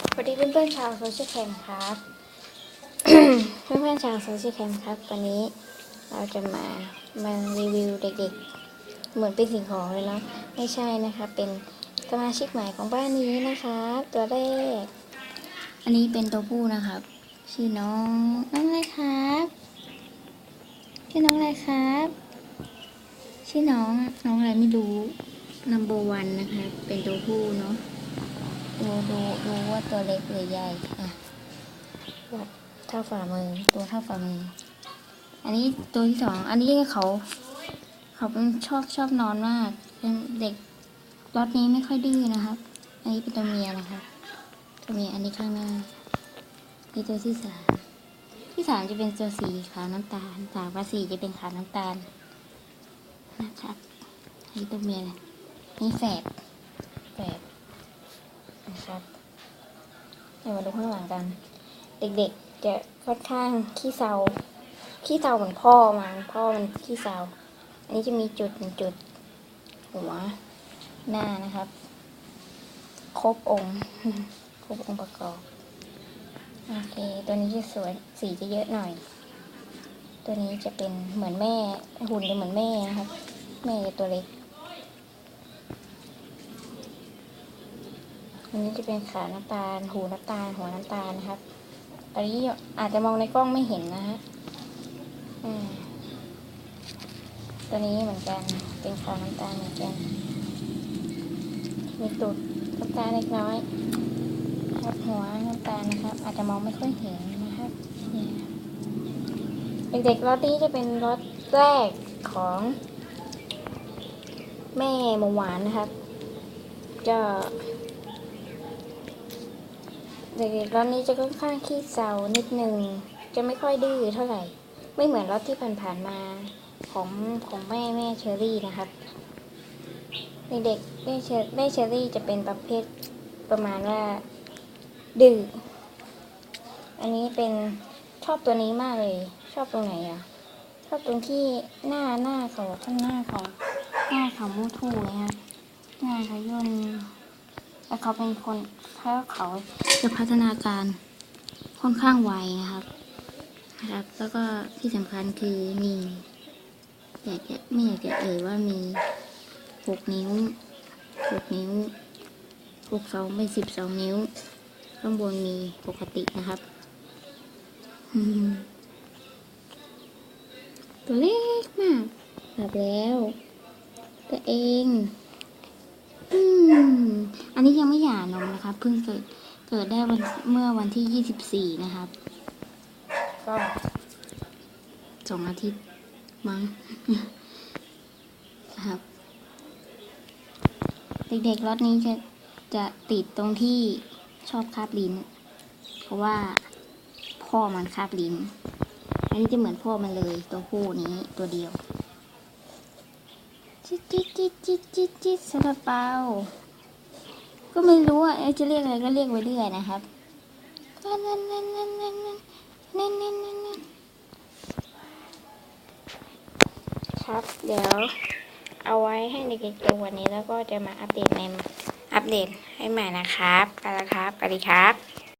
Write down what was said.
สวัสดีเพื่อนๆชาวโซเชียลแคมครับ เพื่อนๆชาวโซเชียลแคมครับวันนี้เราจะมามารีวิวเด็กๆ เหมือนเป็นสิ่งของเลยเนาะไม่ใช่นะคะเป็นสมาชิกใหม่ของบ้านนี้นะคะ ตัวแรก อันนี้เป็นตัวผู้นะครับ ชื่อน้องน้องอะไรครับชื่อน้องอะไรครับชื่อน้องน้องอะไรไม่รู้ number one นะคะเป็นตัวผู้เนาะ ดูดูดูว่าตัวเล็กหรือใหญ่อะวัดเท่าฝ่ามือตัวเท่าฝ่ามือ อันนี้ตัวที่สองอันนี้เขา เขาเป็นชอบชอบนอนมากเป็นเด็กรถนี้ไม่ค่อยดื้อนะครับ อันนี้เป็นตัวเมียนะครับตัวเมียอันนี้ข้างหน้านี่ตัวที่สามที่สามจะเป็นตัวสีขาวน้ำตาลสามกับสี่จะเป็นขาวน้ำตาลนะครับอันนี้ตัวเมียนะนี่แฝดแฝด นะครับเดี๋ยวมาดูข้างหลังกัน เด็กๆจะค่อนข้างขี้เศร้าขี้เศร้าเหมือนพ่อมันพ่อมันขี้เศร้าอันนี้จะมีจุดหนึ่งจุด หัวหน้านะครับ ครบองค์ ครบองค์ประกอบโอเคตัวนี้จะสวยสีจะเยอะหน่อย ตัวนี้จะเป็นเหมือนแม่หุ่นจะเหมือนแม่นะครับ แม่ตัวเล็ก อันนี้จะเป็นขาน้ำตาล หูน้ำตาล หัวน้ำตาลนะครับ อันนี้อาจจะมองในกล้องไม่เห็นนะฮะอ่าตัวนี้เหมือนกัน เป็นขาน้ำตาลเหมือนกัน มีตุดน้ำตาลเล็กน้อยครับหัวน้ำตาลนะครับ อาจจะมองไม่ค่อยเห็นนะครับเด็กๆรถนี้จะเป็นรถแรกของแม่หมูหวานนะครับจะ เด็กๆรถนี้จะค่อนข้างขี้เศร้านิดนึงจะไม่ค่อยดื้อเท่าไหร่ ไม่เหมือนรถที่ผ่านๆมาของของแม่แม่เชอรี่นะครับเด็กๆแม่เชอแม่เชอรี่จะเป็นประเภทประมาณว่าดื้ออันนี้เป็นชอบตัวนี้มากเลย ชอบตรงไหนอะ ชอบตรงที่หน้าหน้าเขาข้างหน้าเขาหน้าเขามูทูนะครับหน้าเขาย่น แล้วเขาเป็นคนถ้าเขาจะพัฒนาการค่อนข้างไวนะครับนะครับ แล้วก็ที่สำคัญคือมีอยากจะไม่อยากจะเอ่ยว่ามีหกนิ้วหกนิ้วหกสองเป็นสิบสองนิ้ว ข้างบนมีปกตินะครับตัวเล็กมากหลับแล้วตัวเอง อืมอันนี้ยังไม่หย่านมนะครับเพิ่งเกิดเกิดได้วันเมื่อวันที่ยี่สิบสี่นะครับ ก็สองอาทิตย์มั้งครับ เด็กๆรถนี้จะจะติดตรงที่ชอบคาบลิ้น เพราะว่าพ่อมันคาบลิ้น อันนี้จะเหมือนพ่อมันเลยตัวผู้นี้ตัวเดียว จิ๊ดจิ๊ดจิ๊ดจิ๊ดจิ๊ดจิ๊ดซาลาเปา ก็ไม่รู้อะจะเรียกอะไรก็เรียกไปเรื่อยนะครับนั่นนั่นนั่นนั่นนั่นนั่นนั่นนั่นนั่นครับ เดี๋ยวเอาไว้ให้เด็กๆดูวันนี้แล้วก็จะมาอัปเดตในอัปเดตให้ใหม่นะครับไปแล้วครับสวัสดีครับ